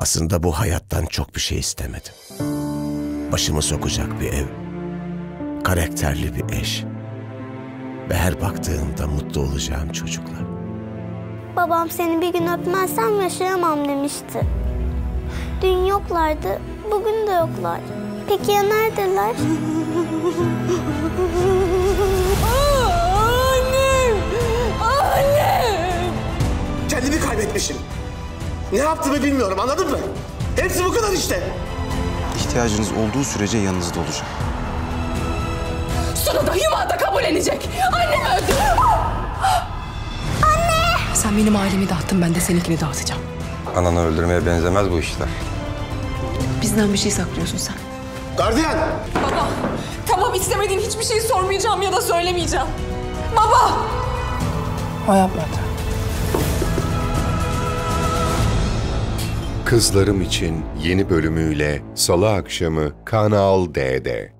Aslında bu hayattan çok bir şey istemedim. Başımı sokacak bir ev, karakterli bir eş ve her baktığımda mutlu olacağım çocuklar. Babam seni bir gün öpmezsem yaşayamam demişti. Dün yoklardı, bugün de yoklar. Peki ya neredeler? Annem! Annem! Kendimi kaybetmişim. Ne yaptığımı bilmiyorum anladın mı? Hepsi bu kadar işte. İhtiyacınız olduğu sürece yanınızda olacağım. Sunu da Hüma da kabullenecek. Annemi öldü. Anne! Sen benim ailemi dağıttın, ben de seninkini dağıtacağım. Ananı öldürmeye benzemez bu işler. Bizden bir şey saklıyorsun sen. Gardiyan! Baba, tamam istemediğin hiçbir şeyi sormayacağım ya da söylemeyeceğim. Baba! O yapmadı. Kızlarım için yeni bölümüyle Salı akşamı Kanal D'de.